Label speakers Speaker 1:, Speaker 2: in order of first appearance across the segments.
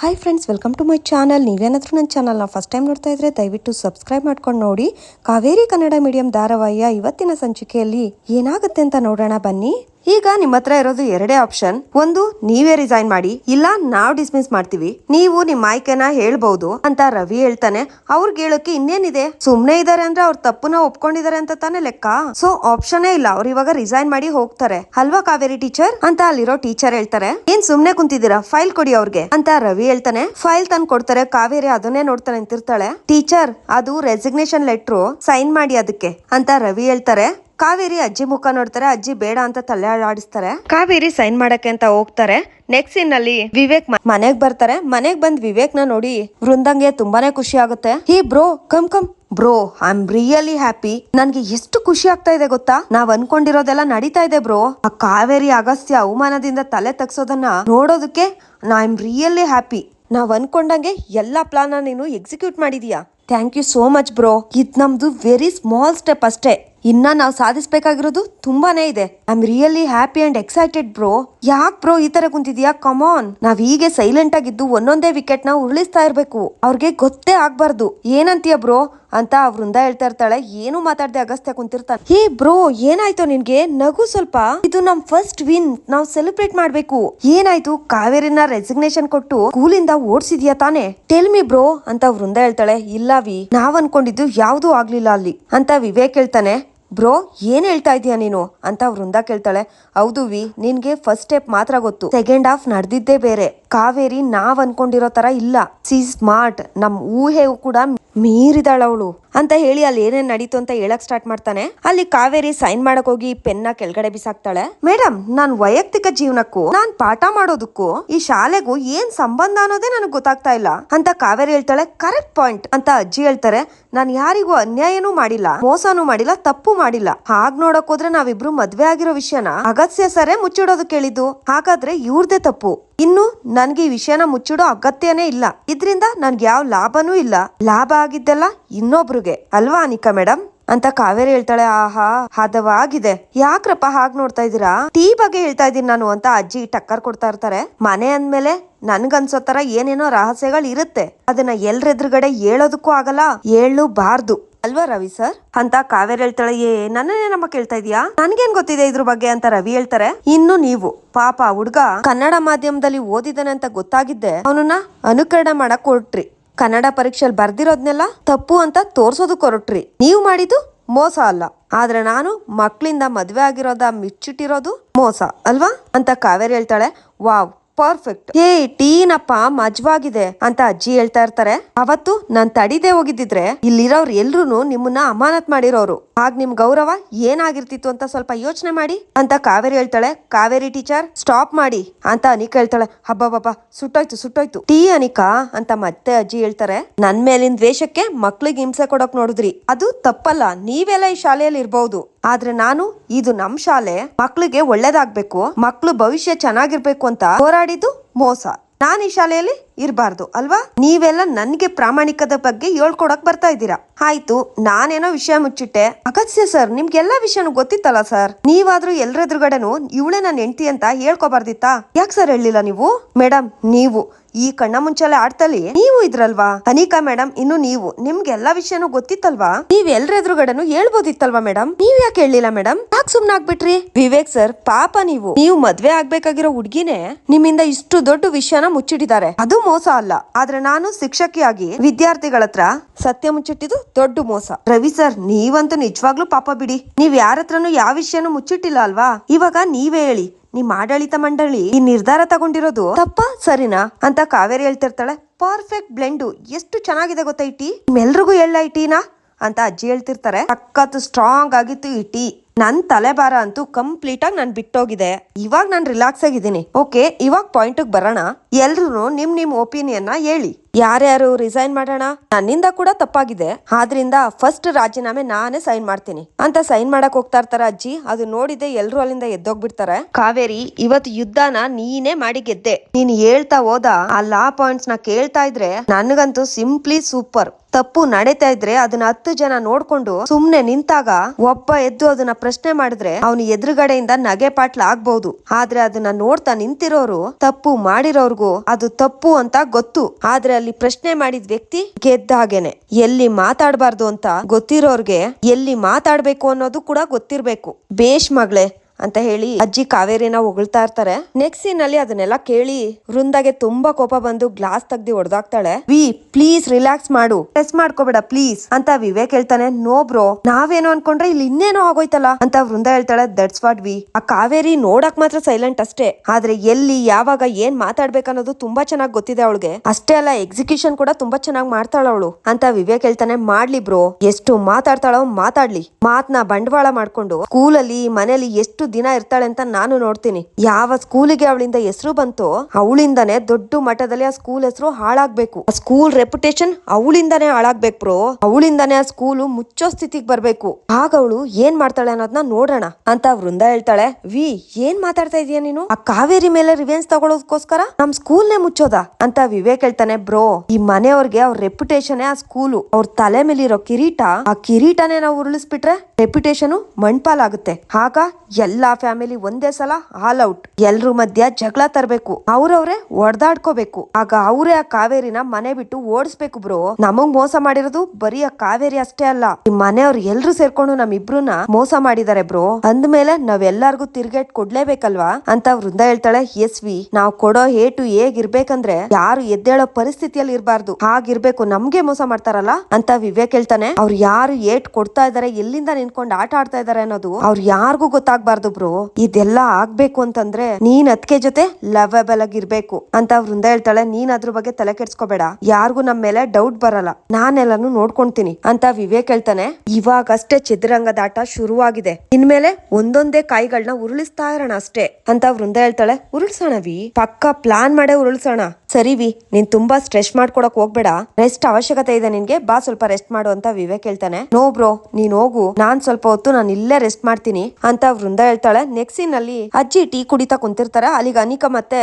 Speaker 1: Hi friends welcome to my channel ನೀವೇನಾದರೂ ನನ್ನ ಚಾನಲ್ನ ಫಸ್ಟ್ ಟೈಮ್ ನೋಡ್ತಾ ಇದ್ರೆ ದಯವಿಟ್ಟು ಸಬ್ಸ್ಕ್ರೈಬ್ ಮಾಡ್ಕೊಂಡು ನೋಡಿ. ಕಾವೇರಿ ಕನ್ನಡ ಮೀಡಿಯಂ ಧಾರಾವಾಹಿಯ ಇವತ್ತಿನ ಸಂಚಿಕೆಯಲ್ಲಿ ಏನಾಗುತ್ತೆ ಅಂತ ನೋಡೋಣ ಬನ್ನಿ. ಈಗ ನಿಮ್ಮ ಹತ್ರ ಇರೋದು ಎರಡೇ ಆಪ್ಷನ್ ಒಂದು, ನೀವೇ ರಿಸೈನ್ ಮಾಡಿ. ಇಲ್ಲ, ನಾವು ಡಿಸ್ಮಿಸ್ ಮಾಡ್ತೀವಿ. ನೀವು ನಿಮ್ಮ ಆಯ್ಕೆನ ಹೇಳ್ಬಹುದು ಅಂತ ರವಿ ಹೇಳ್ತಾನೆ. ಅವ್ರಿಗೆ ಹೇಳೋಕೆ ಇನ್ನೇನಿದೆ? ಸುಮ್ನೆ ಇದಾರೆ ಅಂದ್ರೆ ಅವ್ರ ತಪ್ಪುನ ಒಪ್ಕೊಂಡಿದ್ದಾರೆ ಅಂತ ತಾನೇ ಲೆಕ್ಕ? ಸೊ ಆಪ್ಷನೇ ಇಲ್ಲ. ಅವ್ರು ಇವಾಗ ರಿಸೈನ್ ಮಾಡಿ ಹೋಗ್ತಾರೆ. ಅಲ್ವಾ ಕಾವೇರಿ ಟೀಚರ್ ಅಂತ ಅಲ್ಲಿರೋ ಟೀಚರ್ ಹೇಳ್ತಾರೆ. ಏನ್ ಸುಮ್ನೆ ಕುಂತಿದ್ದೀರಾ? ಫೈಲ್ ಕೊಡಿ ಅವ್ರಿಗೆ ಅಂತ ರವಿ ಹೇಳ್ತಾನೆ. ಫೈಲ್ ತಂದು ಕೊಡ್ತಾರೆ. ಕಾವೇರಿ ಅದನ್ನೇ ನೋಡ್ತಾನೆ ಅಂತಿರ್ತಾಳೆ ಟೀಚರ್ ಅದು ರೆಸಿಗ್ನೇಷನ್ ಲೆಟ್ರು ಸೈನ್ ಮಾಡಿ ಅದಕ್ಕೆ, ಅಂತ ರವಿ ಹೇಳ್ತಾರೆ. ಕಾವೇರಿ ಅಜ್ಜಿ ಮುಖ ನೋಡ್ತಾರೆ, ಅಜ್ಜಿ ಬೇಡ ಅಂತ ತಲೆ ಆಡಿಸ್ತಾರೆ ಕಾವೇರಿ ಸೈನ್ ಮಾಡಕ್ಕೆ ಅಂತ ಹೋಗ್ತಾರೆ. ನೆಕ್ಸ್ಟ್ ಸೀನ್ ಅಲ್ಲಿ ವಿವೇಕ್ ಮನೆಗೆ ಬರ್ತಾರೆ. ಮನೆಗ್ ಬಂದ್ ವಿವೇಕ್ನ ನೋಡಿ ವೃಂದಂಗೆ ತುಂಬಾನೇ ಖುಷಿ ಆಗುತ್ತೆ. Hey bro, come come. Bro I am really happy ನನ್ಗೆ ಎಷ್ಟು ಖುಷಿ ಆಗ್ತಾ ಇದೆ ಗೊತ್ತಾ? ನಾವ್ ಅನ್ಕೊಂಡಿರೋದೆಲ್ಲ ನಡೀತಾ ಇದೆ ಬ್ರೋ. ಆ ಕಾವೇರಿ ಅಗಸ್ತ್ಯ ಅವಮಾನದಿಂದ ತಲೆ ತಗ್ಸೋದನ್ನ ನೋಡೋದಕ್ಕೆ ನಾ ಐ ಆಮ್ ರಿಯಲಿ ಹ್ಯಾಪಿ ನಾವ್ ಅನ್ಕೊಂಡಂಗೆ ಎಲ್ಲಾ ಪ್ಲಾನ್ ನೀನು execute ಮಾಡಿದೀಯಾ? Thank you so much bro. ಇದ್ ನಮ್ದು ವೆರಿ ಸ್ಮಾಲ್ ಸ್ಟೆಪ್ ಅಷ್ಟೇ. ಇನ್ನ ನಾವು ಸಾಧಿಸಬೇಕಾಗಿರೋದು ತುಂಬಾನೇ ಇದೆ. I am really happy and excited bro ಯಾಕ್ ಬ್ರೋ ಈ ತರ ಕುಂತಿದ್ಯಾ? ಕಮಾನ್ ನಾವ್ ಹೀಗೆ ಸೈಲೆಂಟ್ ಆಗಿದ್ದು ಒಂದೊಂದೇ ವಿಕೆಟ್ನ ಉರುಳಿಸ್ತಾ ಇರ್ಬೇಕು. ಅವ್ರಿಗೆ ಗೊತ್ತೇ ಆಗ್ಬಾರ್ದು. ಏನಂತೀಯ ಬ್ರೋ ಅಂತ ವೃಂದ ಹೇಳ್ತಾ ಇರ್ತಾಳೆ. ಏನು ಮಾತಾಡ್ದೆ ಅಗಸ್ತ್ಯ ಕುಂತಿರ್ತಾನೆ. ಹೇ ಬ್ರೋ, ಏನಾಯ್ತು ನಿನ್ಗೆ? ನಗು ಸ್ವಲ್ಪ. ಇದು ನಮ್ ಫಸ್ಟ್ ವಿನ್ ನಾವ್ ಸೆಲೆಬ್ರೇಟ್ ಮಾಡ್ಬೇಕು. ಏನಾಯ್ತು? ಕಾವೇರಿನ ರೆಸಿಗ್ನೇಷನ್ ಕೊಟ್ಟು ಸ್ಕೂಲಿಂದ ಓಡ್ಸಿದ್ಯಾ ತಾನೆ? ಟೆಲ್ ಮಿ ಬ್ರೋ, ಅಂತ ವೃಂದ ಹೇಳ್ತಾಳೆ. ಇಲ್ಲ ವಿ ನಾವ್ ಅನ್ಕೊಂಡಿದ್ದು ಯಾವ್ದೂ ಆಗ್ಲಿಲ್ಲ ಅಲ್ಲಿ, ಅಂತ ವಿವೇಕ್ ಹೇಳ್ತಾನೆ. ಬ್ರೋ, ಏನ್ ಹೇಳ್ತಾ ಇದೀಯ ನೀನು? ಅಂತ ವೃಂದ ಕೇಳ್ತಾಳೆ. ಹೌದು ವಿ, ನಿನ್ಗೆ ಫಸ್ಟ್ ಸ್ಟೆಪ್ ಮಾತ್ರ ಗೊತ್ತು. ಸೆಕೆಂಡ್ ಹಾಫ್ ನಡೆದಿದ್ದೇ ಬೇರೆ. ಕಾವೇರಿ ನಾವ್ ಅನ್ಕೊಂಡಿರೋ ತರ ಇಲ್ಲ. ಸಿ ಸ್ಮಾರ್ಟ್ ನಮ್ ಊಹೆಗೂ ಕೂಡ ಮೀರಿದಾಳ ಅವಳು. ಅಂತ ಹೇಳಿ ಅಲ್ಲಿ ಏನೇನ್ ನಡೀತು ಅಂತ ಹೇಳಕ್ ಸ್ಟಾರ್ಟ್ ಮಾಡ್ತಾನೆ. ಅಲ್ಲಿ ಕಾವೇರಿ ಸೈನ್ ಮಾಡಕ್ ಹೋಗಿ ಪೆನ್ನ ಕೆಳಗಡೆ ಬಿಸಾಕ್ತಾಳೆ. ಮೇಡಮ್ ನಾನ್ ವೈಯಕ್ತಿಕ ಜೀವನಕ್ಕೂ, ನಾನ್ ಪಾಠ ಮಾಡೋದಕ್ಕೂ, ಈ ಶಾಲೆಗೂ ಏನ್ ಸಂಬಂಧ ಅನ್ನೋದೇ ನನಗೆ ಗೊತ್ತಾಗ್ತಾ ಇಲ್ಲ ಅಂತ ಕಾವೇರಿ ಹೇಳ್ತಾಳೆ. ಕರೆಕ್ಟ್ ಪಾಯಿಂಟ್ ಅಂತ ಅಜ್ಜಿ ಹೇಳ್ತಾರೆ. ನಾನ್ ಯಾರಿಗೂ ಅನ್ಯಾಯನೂ ಮಾಡಿಲ್ಲ, ಮೋಸನೂ ಮಾಡಿಲ್ಲ, ತಪ್ಪು ಮಾಡಿಲ್ಲ. ಹಾಗ್ ನೋಡಕ್ ಹೋದ್ರೆ ನಾವಿಬ್ರು ಮದ್ವೆ ಆಗಿರೋ ವಿಷಯನ ಅಗತ್ಯ ಸರೇ ಮುಚ್ಚಿಡೋದು ಕೇಳಿದ್ದು. ಹಾಗಾದ್ರೆ ಇವ್ರದೇ ತಪ್ಪು. ಇನ್ನು ನನ್ಗೆ ಈ ವಿಷಯನ ಮುಚ್ಚಿಡೋ ಅಗತ್ಯನೇ ಇಲ್ಲ. ಇದ್ರಿಂದ ನನ್ಗೆ ಯಾವ ಲಾಭನೂ ಇಲ್ಲ. ಲಾಭ ಆಗಿದ್ದೆಲ್ಲ ಇನ್ನೊಬ್ರಿಗೆ, ಅಲ್ವಾ ಅನಿಕಾ ಮೇಡಮ್ ಅಂತ ಕಾವೇರಿ ಹೇಳ್ತಾಳೆ, ಆಹಾ, ಹದವಾಗಿದೆ. ಯಾಕ್ರಪ್ಪ ಹಾಗ್ ನೋಡ್ತಾ ಇದೀರಾ ಟೀ ಬಗ್ಗೆ ಹೇಳ್ತಾ ಇದೀನಿ ನಾನು ಅಂತ ಅಜ್ಜಿ ಟಕ್ಕರ್ ಕೊಡ್ತಾ ಇರ್ತಾರೆ. ಮನೆ ಅಂದ್ಮೇಲೆ ನನ್ಗನ್ಸೋ ತರ ಏನೇನೋ ರಹಸ್ಯಗಳು ಇರುತ್ತೆ. ಅದನ್ನ ಎಲ್ರೆದ್ರುಗಡೆ ಹೇಳೋದಕ್ಕೂ ಆಗಲ್ಲ, ಹೇಳಬಾರ್ದು. ಅಲ್ವಾ ರವಿ ಸರ್? ಅಂತ ಕಾವೇರಿ ಹೇಳ್ತಾಳೆ, ಏ, ನನ್ನನ್ನೇ ನಮ್ಮ ಕೇಳ್ತಾ ಇದೀಯಾ ನನ್ಗೇನ್ ಗೊತ್ತಿದೆ ಇದ್ರ ಬಗ್ಗೆ? ಅಂತ ರವಿ ಹೇಳ್ತಾರೆ. ಇನ್ನು ನೀವು, ಪಾಪ ಹುಡ್ಗ ಕನ್ನಡ ಮಾಧ್ಯಮದಲ್ಲಿ ಓದಿದಾನೆ ಅಂತ ಗೊತ್ತಾಗಿದ್ದೆ, ಅವನನ್ನ ಅನುಕರಣೆ ಮಾಡಕ್ ಹೊರಟ್ರಿ. ಕನ್ನಡ ಪರೀಕ್ಷೆಯಲ್ಲಿ ಬರ್ದಿರೋದ್ನೆಲ್ಲ ತಪ್ಪು ಅಂತ ತೋರ್ಸೋದು ಹೊರಟ್ರಿ ನೀವು ಮಾಡಿದ್ದು ಮೋಸ ಅಲ್ಲ. ಆದ್ರೆ ನಾನು ಮಕ್ಕಳಿಂದ ಮದುವೆ ಆಗಿರೋದ ಮಿಚ್ಚಿಟ್ಟಿರೋದು ಮೋಸ, ಅಲ್ವಾ? ಅಂತ ಕಾವೇರಿ ಹೇಳ್ತಾಳೆ, ವಾವ್ ಪರ್ಫೆಕ್ಟ್ ಏ, ಟೀನಪ್ಪ, ಮಜ್ವಾಗಿದೆ ಅಂತ ಅಜ್ಜಿ ಹೇಳ್ತಾ ಇರ್ತಾರೆ. ಅವತ್ತು ನಾನ್ ತಡಿದೆ ಹೋಗಿದ್ದಿದ್ರೆ ಇಲ್ಲಿರೋರು ಎಲ್ರು ನಿಮ್ಮನ್ನ ಅಮಾನತ್ ಮಾಡಿರೋರು. ಹಾಗ ನಿಮ್ ಗೌರವ ಏನಾಗಿರ್ತಿತ್ತು ಅಂತ ಸ್ವಲ್ಪ ಯೋಚನೆ ಮಾಡಿ ಅಂತ ಕಾವೇರಿ ಹೇಳ್ತಾಳೆ. ಕಾವೇರಿ ಟೀಚರ್, ಸ್ಟಾಪ್ ಮಾಡಿ ಅಂತ ಅನಿಕಾ ಹೇಳ್ತಾಳೆ. ಹಬ್ಬ ಸುಟ್ಟೋಯ್ತು ಸುಟ್ಟೋಯ್ತು. ಟೀ ಅನಿಕಾ ಅಂತ ಮತ್ತೆ ಅಜ್ಜಿ ಹೇಳ್ತಾರೆ. ನನ್ ಮೇಲಿನ ದ್ವೇಷಕ್ಕೆ ಮಕ್ಳಿಗೆ ಹಿಂಸೆ ಕೊಡಕ್ ನೋಡಿದ್ರಿ. ಅದು ತಪ್ಪಲ್ಲ, ನೀವೆಲ್ಲ ಈ ಶಾಲೆಯಲ್ಲಿ ಇರ್ಬಹುದು ಆದ್ರೆ ನಾನು ಇದು ನಮ್ ಶಾಲೆ. ಮಕ್ಳಿಗೆ ಒಳ್ಳೇದಾಗ್ಬೇಕು, ಮಕ್ಳು ಭವಿಷ್ಯ ಚೆನ್ನಾಗಿರ್ಬೇಕು ಅಂತ ಹೋರಾಡಿದ್ದು ಮೋಸ. ನಾನು ಈ ಶಾಲೆಯಲ್ಲಿ ಇರಬಾರ್ದು, ಅಲ್ವಾ? ನೀವೆಲ್ಲ ನನ್ಗೆ ಪ್ರಾಮಾಣಿಕದ ಬಗ್ಗೆ ಹೇಳ್ಕೊಡಕ್ ಬರ್ತಾ ಇದ್ದೀರಾ? ಆಯ್ತು, ನಾನೇನೋ ವಿಷಯ ಮುಚ್ಚಿಟ್ಟೆ. ಅಗತ್ಯ ಸರ್, ನಿಮ್ಗೆಲ್ಲಾ ವಿಷಯನೂ ಗೊತ್ತಿತ್ತಲ್ಲ ಸರ್? ನೀವಾದ್ರೂ ಎಲ್ರೆದುರುಗಡೆನು ಇವಳೆ ನನ್ನ ಹೆಂಡತಿ ಅಂತ ಹೇಳ್ಕೊಬಾರ್ದಿತ್ತಾ? ಯಾಕೆ ಸರ್ ಹೇಳಿಲ್ಲ ನೀವು? ಮೇಡಮ್ ನೀವು. ಈ ಕಣ್ಣ ಮುಂಚೆಲೆ ಆಡ್ತಲ್ಲಿ? ನೀವು ಇದ್ರಲ್ವಾ? ಅನಿಕಾ ಮೇಡಮ್ ಇನ್ನು ನೀವು. ನಿಮ್ಗೆ ಎಲ್ಲಾ ವಿಷಯನೂ ಗೊತ್ತಿತ್ತಲ್ವಾ? ನೀವ್ ಎಲ್ರೆದುರುಗಡೆನು ಹೇಳ್ಬೋದಿತ್ತಲ್ವಾ ಮೇಡಮ್ ನೀವ್ ಯಾಕೆ ಹೇಳಿಲ್ಲ ಮೇಡಮ್ ಯಾಕೆ ಸುಮ್ನ ಆಗ್ಬಿಟ್ರಿ? ವಿವೇಕ್ ಸರ್, ಪಾಪ ನೀವು. ನೀವು ಮದ್ವೆ ಆಗ್ಬೇಕಾಗಿರೋ ಹುಡ್ಗಿನೇ ನಿಮ್ಮಿಂದ ಇಷ್ಟು ದೊಡ್ಡ ವಿಷಯನ ಮುಚ್ಚಿಟ್ಟಿದ್ದಾರೆ. ಅದು ಮೋಸ ಅಲ್ಲ. ಆದ್ರೆ ನಾನು ಶಿಕ್ಷಕಿಯಾಗಿ ವಿದ್ಯಾರ್ಥಿಗಳ ಹತ್ರ ಸತ್ಯ ಮುಚ್ಚಿಟ್ಟಿದ್ದು ದೊಡ್ಡ ಮೋಸ. ರವಿ ಸರ್, ನೀವಂತೂ ನಿಜವಾಗ್ಲೂ ಪಾಪ ಬಿಡಿ. ನೀವ್ ಯಾರ ಯಾವ ವಿಷಯನೂ ಮುಚ್ಚಿಟ್ಟಿಲ್ಲ ಅಲ್ವಾ? ಇವಾಗ ನೀವೇ ಹೇಳಿ. ನಿಮ್ ಆಡಳಿತ ಮಂಡಳಿ ಈ ನಿರ್ಧಾರ ತಗೊಂಡಿರೋದು ತಪ್ಪ, ಸರಿನಾ ಅಂತ ಕಾವೇರಿ ಹೇಳ್ತಿರ್ತಾಳೆ. ಪರ್ಫೆಕ್ಟ್ ಬ್ಲೆಂಡು ಎಷ್ಟು ಚೆನ್ನಾಗಿದೆ ಗೊತ್ತಾ ಈ ಟೀ? ನಿಮ್ಮೆಲ್ರಿಗೂ ಹೇಳ ಈ ಟೀನಾ? ಅಂತ ಅಜ್ಜಿ ಹೇಳ್ತಿರ್ತಾರೆ. ಸಖತ್ ಸ್ಟ್ರಾಂಗ್ ಆಗಿತ್ತು ಈ ಟೀ. ನನ್ ತಲೆಭಾರ ಅಂತೂ ಕಂಪ್ಲೀಟ್ ಆಗಿ ನಾನ್ ಬಿಟ್ಟೋಗಿದೆ. ಇವಾಗ ನಾನ್ ರಿಲ್ಯಾಕ್ಸ್ ಆಗಿದ್ದೀನಿ. ಓಕೆ ಇವಾಗ ಪಾಯಿಂಟ್ ಬರೋಣ. ಎಲ್ರು ನಿಮ್ ನಿಮ್ ಒಪಿನಿಯನ್ ಹೇಳಿ. ಯಾರ್ಯಾರು ರಿಸೈನ್ ಮಾಡೋಣ? ನನ್ನಿಂದ ಕೂಡ ತಪ್ಪಾಗಿದೆ. ಆದ್ರಿಂದ ಫಸ್ಟ್ ರಾಜೀನಾಮೆ ನಾನೇ ಸೈನ್ ಮಾಡ್ತೀನಿ. ಅಂತ ಸೈನ್ ಮಾಡಕ್ ಹೋಗ್ತಾ ಇರ್ತಾರ ಅಜ್ಜಿ, ಅದು ನೋಡಿದೆ ಎಲ್ರು ಅಲ್ಲಿಂದ ಎದ್ದೋಗ್ಬಿಡ್ತಾರೆ. ಕಾವೇರಿ, ಇವತ್ತು ಯುದ್ಧನ ನೀನೇ ಮಾಡಿ ಗೆದ್ದೆ. ನೀನ್ ಹೇಳ್ತಾ ಹೋದ ಆ ಲಾ ಪಾಯಿಂಟ್ಸ್ನ ಕೇಳ್ತಾ ಇದ್ರೆ ನನಗಂತೂ ಸಿಂಪ್ಲಿ ಸೂಪರ್ ತಪ್ಪು ನಡೀತಾ ಇದ್ರೆ ಅದನ್ನ ಹತ್ತು ಜನ ನೋಡ್ಕೊಂಡು ಸುಮ್ನೆ ನಿಂತಾಗ ಒಬ್ಬ ಎದ್ದು ಅದನ್ನ ಪ್ರಶ್ನೆ ಮಾಡಿದ್ರೆ ಅವನು ಎದುರುಗಡೆಯಿಂದ ನಗೆ ಪಾಟ್ಲ ಆಗ್ಬಹುದು ಆದ್ರೆ ಅದನ್ನ ನೋಡ್ತಾ ನಿಂತಿರೋರು, ತಪ್ಪು ಮಾಡಿರೋರ್ಗೂ ಅದು ತಪ್ಪು ಅಂತ ಗೊತ್ತು. ಆದ್ರೆ ಅಲ್ಲಿ ಪ್ರಶ್ನೆ ಮಾಡಿದ ವ್ಯಕ್ತಿ ಗೆದ್ದ ಹಾಗೇನೆ. ಎಲ್ಲಿ ಮಾತಾಡಬಾರ್ದು ಅಂತ ಗೊತ್ತಿರೋರ್ಗೆ ಎಲ್ಲಿ ಮಾತಾಡ್ಬೇಕು ಅನ್ನೋದು ಕೂಡ ಗೊತ್ತಿರ್ಬೇಕು. ಬೇಷ್ ಮಗಳೇ ಅಂತ ಹೇಳಿ ಅಜ್ಜಿ ಕಾವೇರಿನ ಹೊಗಳ್ತಾ ಇರ್ತಾರೆ. ನೆಕ್ಸ್ಟ್ ಸೀನ್ ಅಲ್ಲಿ ಅದನ್ನೆಲ್ಲ ಕೇಳಿ ವೃಂದಾಗೆ ತುಂಬಾ ಕೋಪ ಬಂದು ಗ್ಲಾಸ್ ತೆಗ್ದಿ ಹೊಡೆದಾಕ್ತಾಳೆ ವಿ ಪ್ಲೀಸ್ ರಿಲ್ಯಾಕ್ಸ್ ಮಾಡು. ಟೆಸ್ಟ್ ಮಾಡ್ಕೋಬೇಡ ಪ್ಲೀಸ್ ಅಂತ ವಿವೇಕ್ ಹೇಳ್ತಾನೆ. ನೋ ಬ್ರೋ ನಾವೇನೋ ಅನ್ಕೊಂಡ್ರೆ ಇಲ್ಲಿ ಇನ್ನೇನೋ ಆಗೋಯ್ತಲ್ಲ? ಅಂತ ವೃಂದ ಹೇಳ್ತಾಳೆ. ದಟ್ಸ್ ವಾಟ್ ವಿ ಆ ಕಾವೇರಿ ನೋಡಕ್ ಮಾತ್ರ ಸೈಲೆಂಟ್ ಅಷ್ಟೇ. ಆದ್ರೆ ಎಲ್ಲಿ, ಯಾವಾಗ, ಏನ್ ಮಾತಾಡ್ಬೇಕನ್ನೋದು ತುಂಬಾ ಚೆನ್ನಾಗಿ ಗೊತ್ತಿದೆ ಅವಳಿಗೆ. ಅಷ್ಟೇ ಅಲ್ಲ ಎಕ್ಸಿಕ್ಯೂಷನ್ ಕೂಡ ತುಂಬಾ ಚೆನ್ನಾಗಿ ಮಾಡ್ತಾಳ ಅವಳು. ಅಂತ ವಿವೇಕ್ ಹೇಳ್ತಾನೆ. ಮಾಡ್ಲಿ ಬ್ರೋ ಎಷ್ಟು ಮಾತಾಡ್ತಾಳೋ ಮಾತಾಡ್ಲಿ. ಮಾತ್ನ ಬಂಡವಾಳ ಮಾಡ್ಕೊಂಡು ಸ್ಕೂಲಲ್ಲಿ ಮನೇಲಿ ಎಷ್ಟು ದಿನ ಇರ್ತಾಳೆ ಅಂತ ನಾನು ನೋಡ್ತೀನಿ. ಯಾವ ಸ್ಕೂಲಿಗೆ ಅವಳಿಂದ ಹೆಸರು ಬಂತು ಅವಳಿಂದಾನೆ ದೊಡ್ಡ ಮಟ್ಟದಲ್ಲಿ ಆ ಸ್ಕೂಲ್ ಹೆಸರು ಹಾಳಾಗ್ಬೇಕು. ಆ ಸ್ಕೂಲ್ ರೆಪ್ಯುಟೇಷನ್ ಅವಳಿಂದಾನೇ ಹಾಳಾಗ್ಬೇಕು ಬ್ರೋ. ಅವಳಿಂದಾನೆ ಆ ಸ್ಕೂಲು ಮುಚ್ಚೋ ಸ್ಥಿತಿಗೆ ಬರ್ಬೇಕು. ಆಗ ಅವಳು ಏನ್ ಮಾಡ್ತಾಳೆ ಅನ್ನೋದನ್ನ ನೋಡೋಣ ಅಂತ ವೃಂದ ಹೇಳ್ತಾಳೆ. ವಿ, ಏನ್ ಮಾತಾಡ್ತಾ ಇದೀಯ ನೀನು? ಆ ಕಾವೇರಿ ಮೇಲೆ ರಿವೆನ್ಸ್ ತಗೊಳೋದಕ್ಕೋಸ್ಕರ ನಮ್ ಸ್ಕೂಲ್ ನೇ ಮುಚ್ಚೋದ? ಅಂತ ವಿವೇಕ್ ಹೇಳ್ತಾನೆ. ಬ್ರೋ, ಈ ಮನೆಯವ್ರಿಗೆ ಅವ್ರ ರೆಪ್ಯುಟೇಷನ್ ಆ ಸ್ಕೂಲು. ಅವ್ರ ತಲೆ ಮೇಲಿರೋ ಕಿರೀಟ, ಆ ಕಿರೀಟನೇ ನಾವು ಉರುಳಿಸ್ಬಿಟ್ರೆ ರೆಪ್ಯುಟೇಷನ್ ಮಣ್ಪಾಲಾಗುತ್ತೆ. ಆಗ ಎಲ್ಲಾ ಫ್ಯಾಮಿಲಿ ಒಂದೇ ಸಲ ಆಲ್ ಔಟ್. ಎಲ್ರ ಮಧ್ಯ ಜಗಳ ತರಬೇಕು. ಅವ್ರವ್ರೆ ಒಡ್ದಾಡ್ಕೋಬೇಕು. ಆಗ ಅವರೇ ಆ ಕಾವೇರಿನ ಮನೆ ಬಿಟ್ಟು ಓಡಿಸ್ಬೇಕು ಬ್ರೋ. ನಮಗ್ ಮೋಸ ಮಾಡಿರೋದು ಬರೀ ಆ ಕಾವೇರಿ ಅಷ್ಟೇ ಅಲ್ಲ. ಈ ಮನೆಯವ್ರು ಎಲ್ರು ಸೇರ್ಕೊಂಡು ನಮ್ ಇಬ್ರುನ ಮೋಸ ಮಾಡಿದಾರೆ ಬ್ರೋ. ಅಂದ್ಮೇಲೆ ನಾವೆಲ್ಲರಿಗೂ ತಿರ್ಗೇಟ್ ಕೊಡ್ಲೇಬೇಕಲ್ವಾ? ಅಂತ ವೃಂದ ಹೇಳ್ತಾಳೆ ಎಸ್ ವಿ ನಾವ್ ಕೊಡೋ ಏಟು ಹೇಗಿರ್ಬೇಕಂದ್ರೆ ಯಾರು ಎದ್ದೇಳೋ ಪರಿಸ್ಥಿತಿಯಲ್ಲಿ ಇರಬಾರ್ದು. ಹಾಗಿರ್ಬೇಕು, ನಮ್ಗೆ ಮೋಸ ಮಾಡ್ತಾರಲ್ಲ? ಅಂತ ವಿವೇಕ್ ಹೇಳ್ತಾನೆ. ಅವ್ರು ಯಾರು ಏಟ್ ಕೊಡ್ತಾ ಇದಾರೆ, ಎಲ್ಲಿಂದ ನಿಂತ್ಕೊಂಡು ಆಟ ಆಡ್ತಾ ಇದಾರೆ ಅನ್ನೋದು ಅವ್ರು ಯಾರಿಗೂ ಗೊತ್ತಾಗ್ಬಾರ್ದು. ಬ್ರೋ ಇದೆಲ್ಲ ಆಗ್ಬೇಕು ಅಂತಂದ್ರೆ ನೀನ್ ಅದ್ಕೆ ಜೊತೆ ಲವಬಲ್ ಆಗಿರ್ಬೇಕು ಅಂತ ವೃಂದ ಹೇಳ್ತಾಳೆ. ನೀನ್ ಅದ್ರ ಬಗ್ಗೆ ತಲೆ ಕೆಡ್ಸ್ಕೋಬೇಡ. ಯಾರಿಗೂ ನಮ್ ಮೇಲೆ ಡೌಟ್ ಬರಲ್ಲ. ನಾನೆಲ್ಲಾನು ನೋಡ್ಕೊಂತೀನಿ ಅಂತ ವಿವೇಕ್ ಹೇಳ್ತಾನೆ. ಇವಾಗಷ್ಟೇ ಚದುರಂಗದಾಟ ಶುರುವಾಗಿದೆ. ಇನ್ಮೇಲೆ ಒಂದೊಂದೇ ಕಾಯಿಗಳನ್ನ ಉರುಳಿಸ್ತಾ ಇರೋಣ ಅಷ್ಟೇ ಅಂತ ವೃಂದ ಹೇಳ್ತಾಳೆ. ಉರುಳ್ಸೋಣ ವಿ. ಪಕ್ಕ ಪ್ಲಾನ್ ಮಾಡೇ ಉರುಳ್ಸೋಣ. ಸರಿ ವಿ, ನೀನ್ ತುಂಬಾ ಸ್ಟ್ರೆಸ್ ಮಾಡ್ಕೊಡಕ್ ಹೋಗ್ಬೇಡ. ರೆಸ್ಟ್ ಅವಶ್ಯಕತೆ ಇದೆ ನಿನ್ಗೆ. ಬಾ ಸ್ವಲ್ಪ ರೆಸ್ಟ್ ಮಾಡು ಅಂತ ವಿವೇಕ್ ಹೇಳ್ತಾನೆ ನೋ ಬ್ರೋ, ನೀನ್ ಹೋಗು. ನಾನ್ ಸ್ವಲ್ಪ ಹೊತ್ತು ನಾನು ಇಲ್ಲೇ ರೆಸ್ಟ್ ಮಾಡ್ತೀನಿ ಅಂತ ವೃಂದ ಹೇಳ್ತಾಳೆ. ನೆಕ್ಸ್ಟ್ ಅಲ್ಲಿ ಅಜ್ಜಿ ಟೀ ಕುಡಿತಾ ಕುಂತಿರ್ತಾರೆ. ಅಲ್ಲಿಗೆ ಅನಿಕಾ ಮತ್ತೆ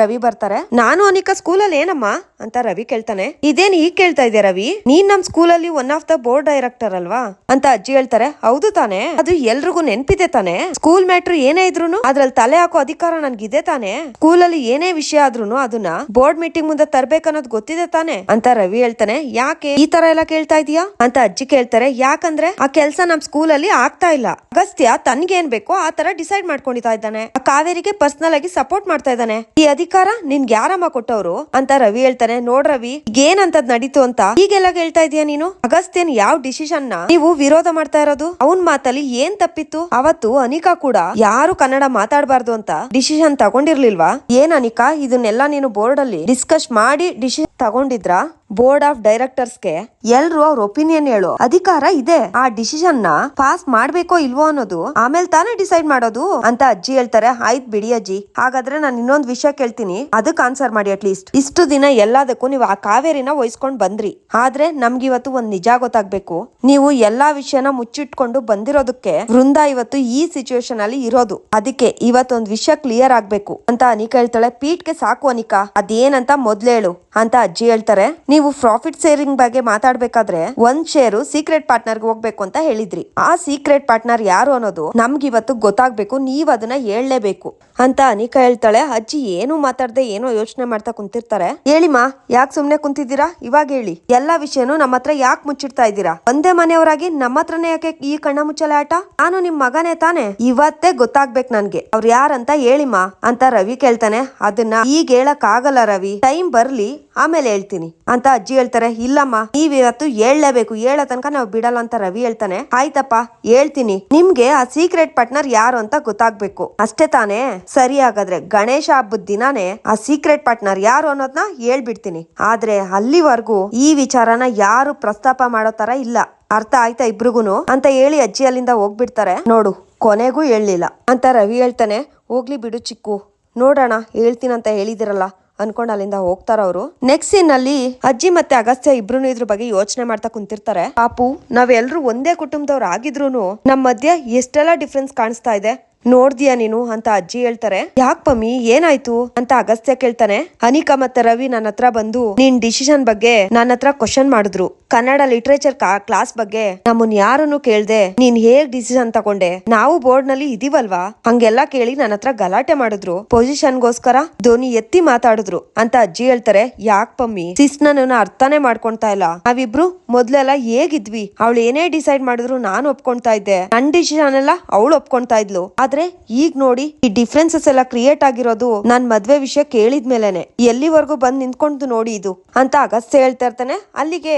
Speaker 1: ರವಿ ಬರ್ತಾರೆ. ನಾನು ಅನಿಕಾ ಸ್ಕೂಲಲ್ಲಿ ಏನಮ್ಮ? ಅಂತ ರವಿ ಕೇಳ್ತಾನೆ. ಇದೇನ್ ಈಗ ಕೇಳ್ತಾ ಇದೆ ರವಿ? ನೀನ್ ನಮ್ ಸ್ಕೂಲಲ್ಲಿ one of the board director ಅಲ್ವಾ? ಅಂತ ಅಜ್ಜಿ ಹೇಳ್ತಾರೆ. ಹೌದು ತಾನೆ. ಅದು ಎಲ್ರಿಗೂ ನೆನ್ಪಿದೆ ತಾನೆ. ಸ್ಕೂಲ್ ಮ್ಯಾಟ್ರ್ ಏನೇ ಇದ್ರು ಅದ್ರಲ್ಲಿ ತಲೆ ಹಾಕೋ ಅಧಿಕಾರ ನನ್ಗಿದೆ ತಾನೆ. ಸ್ಕೂಲಲ್ಲಿ ಏನೇ ವಿಷಯ ಆದ್ರೂ ಅದನ್ನ ಮೀಟಿಂಗ್ ಮುಂದೆ ತರ್ಬೇಕನ್ನೋದು ಗೊತ್ತಿದೆ ತಾನೆ? ಅಂತ ರವಿ ಹೇಳ್ತಾನೆ. ಯಾಕೆ? ಈ ತರ ಎಲ್ಲ ಕೇಳ್ತಾ ಇದೀಯಾ? ಅಂತ ಅಜ್ಜಿ ಕೇಳ್ತಾರೆ. ಯಾಕಂದ್ರೆ ಆ ಕೆಲಸ ನಮ್ ಸ್ಕೂಲ್ ಅಲ್ಲಿ ಆಗ್ತಾ ಇಲ್ಲ. ಅಗಸ್ತ್ಯ ತನ್ಗೇನ್ ಬೇಕೋ ಆ ತರ ಡಿಸೈಡ್ ಮಾಡ್ಕೊಂಡಿತಾ ಇದ್ದಾನೆ. ಆ ಕಾವೇರಿಗೆ ಪರ್ಸನಲ್ ಆಗಿ ಸಪೋರ್ಟ್ ಮಾಡ್ತಾ ಇದ್ದಾನೆ. ಈ ಅಧಿಕಾರ ನಿನ್ಗೆ ಯಾರಮ್ಮ ಕೊಟ್ಟವ್ರು? ಅಂತ ರವಿ ಹೇಳ್ತಾನೆ. ನೋಡ್ ರವಿ ಏನಂತದ್ ನಡೀತು ಅಂತ ಈಗೆಲ್ಲ ಹೇಳ್ತಾ ಇದೀಯ ನೀನು? ಅಗಸ್ತ್ಯನ್ ಯಾವ ಡಿಸಿಷನ್ನ ನೀವು ವಿರೋಧ ಮಾಡ್ತಾ ಇರೋದು? ಅವನ್ ಮಾತಲ್ಲಿ ಏನ್ ತಪ್ಪಿತ್ತು? ಅವತ್ತು ಅನಿಕಾ ಕೂಡ ಯಾರು ಕನ್ನಡ ಮಾತಾಡಬಾರ್ದು ಅಂತ ಡಿಸಿಷನ್ ತಗೊಂಡಿರ್ಲಿಲ್ವಾ? ಏನ್ ಅನಿಕಾ? ಇದನ್ನೆಲ್ಲ ನೀನು ಬೋರ್ಡ್ ಅಲ್ಲಿ ಡಿಸ್ಕಸ್ ಮಾಡಿ ಡಿಸಿಷನ್ ತಗೊಂಡಿದ್ರಾ? ಬೋರ್ಡ್ ಆಫ್ ಡೈರೆಕ್ಟರ್ಸ್ಗೆ ಎಲ್ರು ಅವ್ರ ಒಪಿನಿಯನ್ ಹೇಳು. ಅಧಿಕಾರ ಇದೆ. ಆ ಡಿಸಿಷನ್ನ ಪಾಸ್ ಮಾಡ್ಬೇಕೋ ಇಲ್ವೋ ಅನ್ನೋದು ಆಮೇಲೆ ತಾನೇ ಡಿಸೈಡ್ ಮಾಡೋದು ಅಂತ ಅಜ್ಜಿ ಹೇಳ್ತಾರೆ. ಆಯ್ತ್ ಬಿಡಿ ಅಜ್ಜಿ. ಹಾಗಾದ್ರೆ ನಾನು ಇನ್ನೊಂದ್ ವಿಷಯ ಕೇಳ್ತೀನಿ. ಅದಕ್ಕೆ ಆನ್ಸರ್ ಮಾಡಿ ಅಟ್ಲೀಸ್ಟ್ ಇಷ್ಟು ದಿನ ಎಲ್ಲದಕ್ಕೂ ನೀವು ಆ ಕಾವೇರಿನ ವಹಿಸ್ಕೊಂಡ್ ಬಂದ್ರಿ. ಆದ್ರೆ ನಮ್ಗಿವತ್ತು ಒಂದ್ ನಿಜ ಗೊತ್ತಾಗ್ಬೇಕು. ನೀವು ಎಲ್ಲಾ ವಿಷಯನ ಮುಚ್ಚಿಟ್ಕೊಂಡು ಬಂದಿರೋದಕ್ಕೆ ವೃಂದ ಇವತ್ತು ಈ ಸಿಚುವೇಶನ್ ಅಲ್ಲಿ ಇರೋದು. ಅದಕ್ಕೆ ಇವತ್ತೊಂದ್ ವಿಷಯ ಕ್ಲಿಯರ್ ಆಗ್ಬೇಕು ಅಂತ ಅನಿಕಾ ಹೇಳ್ತಾಳೆ. ಪೀಟ್ಗೆ ಸಾಕು ಅನಿಕಾ. ಅದೇನಂತ ಮೊದ್ಲೇಳು ಅಂತ ಅಜ್ಜಿ ಹೇಳ್ತಾರೆ. ನೀವು ಪ್ರಾಫಿಟ್ ಶೇರಿಂಗ್ ಬಗ್ಗೆ ಮಾತಾಡ್ಬೇಕಾದ್ರೆ ಒಂದ್ ಶೇರು ಸೀಕ್ರೆಟ್ ಪಾರ್ಟ್ನರ್ ಹೋಗ್ಬೇಕು ಅಂತ ಹೇಳಿದ್ರಿ. ಆ ಸೀಕ್ರೆಟ್ ಪಾರ್ಟ್ನರ್ ಯಾರು ಅನ್ನೋದು ನಮ್ಗೆ ಇವತ್ತು ಗೊತ್ತಾಗ್ಬೇಕು. ನೀವ್ ಅದನ್ನ ಹೇಳಲೇಬೇಕು. ಅಂತ ಅನಿಕಾ ಹೇಳ್ತಾಳೆ. ಅಜ್ಜಿ ಏನು ಮಾತಾಡದೆ ಏನೋ ಯೋಚನೆ ಮಾಡ್ತಾ ಕುಂತಿರ್ತಾರೆ. ಹೇಳಿಮಾ ಯಾಕೆ ಸುಮ್ನೆ ಕುಂತಿದ್ದೀರಾ? ಇವಾಗ ಹೇಳಿ. ಎಲ್ಲಾ ವಿಷಯನೂ ನಮ್ಮ ಹತ್ರ ಯಾಕೆ ಮುಚ್ಚಿಡ್ತಾ ಇದ್ದೀರಾ? ಒಂದೇ ಮನೆಯವರಾಗಿ ನಮ್ಮ ಹತ್ರನೇ ಯಾಕೆ ಈ ಕಣ್ಣ ಮುಚ್ಚಲೆ ಆಟ? ನಾನು ನಿಮ್ ಮಗನೇ ತಾನೆ? ಇವತ್ತೇ ಗೊತ್ತಾಗ್ಬೇಕು ನನ್ಗೆ. ಅವ್ರು ಯಾರಂತ ಹೇಳಿಮಾ ಅಂತ ರವಿ ಕೇಳ್ತಾನೆ. ಅದನ್ನ ಈಗ ಹೇಳಕ್ ಆಗಲ್ಲ ರವಿ. ಟೈಮ್ ಬರ್ಲಿ, ಆಮೇಲೆ ಹೇಳ್ತೀನಿ. ಅಂತ ಅಜ್ಜಿ ಹೇಳ್ತಾರೆ, ಇಲ್ಲಮ್ಮ, ನೀವ್ ಇವತ್ತು ಹೇಳಲೇಬೇಕು. ಹೇಳೋ ತನಕ ನಾವು ಬಿಡಲ್ಲ ಅಂತ ರವಿ ಹೇಳ್ತಾನೆ. ಆಯ್ತಪ್ಪ, ಹೇಳ್ತೀನಿ. ನಿಮ್ಗೆ ಆ ಸೀಕ್ರೆಟ್ ಪಾರ್ಟ್ನರ್ ಯಾರು ಅಂತ ಗೊತ್ತಾಗ್ಬೇಕು. ಅಷ್ಟೇ ತಾನೇ? ಸರಿ ಹಾಗಾದ್ರೆ ಗಣೇಶ ಹಬ್ಬದ ದಿನಾನೇ ಆ ಸೀಕ್ರೆಟ್ ಪಾರ್ಟ್ನರ್ ಯಾರು ಅನ್ನೋದನ್ನ ಹೇಳ್ಬಿಡ್ತೀನಿ. ಆದ್ರೆ ಅಲ್ಲಿವರೆಗೂ ಈ ವಿಚಾರನ ಯಾರು ಪ್ರಸ್ತಾಪ ಮಾಡೋ ತರ ಇಲ್ಲ. ಅರ್ಥ ಆಯ್ತಾ ಇಬ್ರಿಗೂನು? ಅಂತ ಹೇಳಿ ಅಜ್ಜಿ ಅಲ್ಲಿಂದ ಹೋಗ್ಬಿಡ್ತಾರೆ. ನೋಡು, ಕೊನೆಗೂ ಹೇಳಲಿಲ್ಲ. ಅಂತ ರವಿ ಹೇಳ್ತಾನೆ. ಹೋಗ್ಲಿ ಬಿಡು ಚಿಕ್ಕು. ನೋಡೋಣ, ಹೇಳ್ತೀನಂತ ಹೇಳಿದಿರಲ್ಲ. ಅನ್ಕೊಂಡ್ ಅಲ್ಲಿಂದ ಹೋಗ್ತಾರ ಅವರು. ನೆಕ್ಸ್ಟ್ ಸೀನ್ ಅಲ್ಲಿ ಅಜ್ಜಿ ಮತ್ತೆ ಅಗಸ್ತ್ಯ ಇಬ್ರು ಇದ್ರ ಬಗ್ಗೆ ಯೋಚನೆ ಮಾಡ್ತಾ ಕುಂತಿರ್ತಾರೆ. ಪಾಪು ನಾವೆಲ್ಲರೂ ಒಂದೇ ಕುಟುಂಬದವ್ರು ಆಗಿದ್ರು ನಮ್ ಮಧ್ಯೆ ಎಷ್ಟೆಲ್ಲ ಡಿಫ್ರೆನ್ಸ್ ಕಾಣಿಸ್ತಾ ಇದೆ. ನೋಡ್ದಿಯಾ ನೀನು ಅಂತ ಅಜ್ಜಿ ಹೇಳ್ತಾರೆ. ಯಾಕ್ ಪಮ್ಮಿ, ಏನಾಯ್ತು ಅಂತ ಅಗಸ್ತ್ಯ ಕೇಳ್ತಾನೆ. ಅನಿಕಾ ಮತ್ತೆ ರವಿ ನನ್ನ ಹತ್ರ ಬಂದು ನಿನ್ ಡಿಸಿಷನ್ ಬಗ್ಗೆ ನನ್ನ ಹತ್ರ ಕ್ವಶನ್ ಮಾಡಿದ್ರು. ಕನ್ನಡ ಲಿಟ್ರೇಚರ್ ಕ್ಲಾಸ್ ಬಗ್ಗೆ ನಮ್ಮನ್ ಯಾರನ್ನು ಕೇಳ್ದೆ, ನೀನ್ ಹೇಗ್ ಡಿಸಿಷನ್ ತಗೊಂಡೆ? ನಾವು ಬೋರ್ಡ್ನಲ್ಲಿ ಇದೀವಲ್ವಾ? ಹಂಗೆಲ್ಲ ಕೇಳಿ ನನ್ನ ಹತ್ರ ಗಲಾಟೆ ಮಾಡಿದ್ರು. ಪೊಸಿಷನ್ ಗೋಸ್ಕರ ಧೋನಿ ಎತ್ತಿ ಮಾತಾಡಿದ್ರು ಅಂತ ಅಜ್ಜಿ ಹೇಳ್ತಾರೆ. ಯಾಕ್ ಪಮ್ಮಿ? ಸಿಸ್ ನನ್ನ ಅರ್ಥನೇ ಮಾಡ್ಕೊಂತಾ ಇಲ್ಲ. ನಾವಿಬ್ರು ಮೊದ್ಲೆಲ್ಲ ಹೇಗಿದ್ವಿ? ಅವಳು ಏನೇ ಡಿಸೈಡ್ ಮಾಡಿದ್ರು ನಾನು ಒಪ್ಕೊಂತಾ ಇದ್ದೆ. ನನ್ ಡಿಸಿಷನ್ ಎಲ್ಲ ಅವಳು ಒಪ್ಕೊಂತಾ ಇದ್ಲು. ಆದ್ರೆ ಈಗ ನೋಡಿ ಈ ಡಿಫ್ರೆನ್ಸಸ್ ಎಲ್ಲ ಕ್ರಿಯೇಟ್ ಆಗಿರೋದು ನಾನ್ ಮದ್ವೆ ವಿಷಯ ಕೇಳಿದ್ಮೇಲೆನೆ. ಎಲ್ಲಿವರೆಗೂ ಬಂದ್ ನಿಂತ್ಕೊಂಡು ನೋಡಿ ಇದು ಅಂತ ಅಗಸ್ತ್ಯ ಹೇಳ್ತಾ ಇರ್ತಾನೆ. ಅಲ್ಲಿಗೆ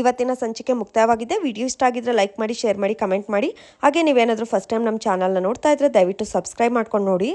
Speaker 1: ಇವತ್ತಿನ ಸಂಚಿಕೆ ಮುಕ್ತಾಯವಾಗಿದೆ. ವಿಡಿಯೋ ಇಷ್ಟ ಆಗಿದ್ರೆ ಲೈಕ್ ಮಾಡಿ ಶೇರ್ ಮಾಡಿ ಕಮೆಂಟ್ ಮಾಡಿ. ಹಾಗೆ ನೀವೇನಾದ್ರೂ ಫಸ್ಟ್ ಟೈಮ್ ನಮ್ಮ ಚಾನಲ್ನ ನೋಡ್ತಾ ಇದ್ರೆ ದಯವಿಟ್ಟು ಸಬ್ಸ್ಕ್ರೈಬ್ ಮಾಡ್ಕೊಂಡು ನೋಡಿ.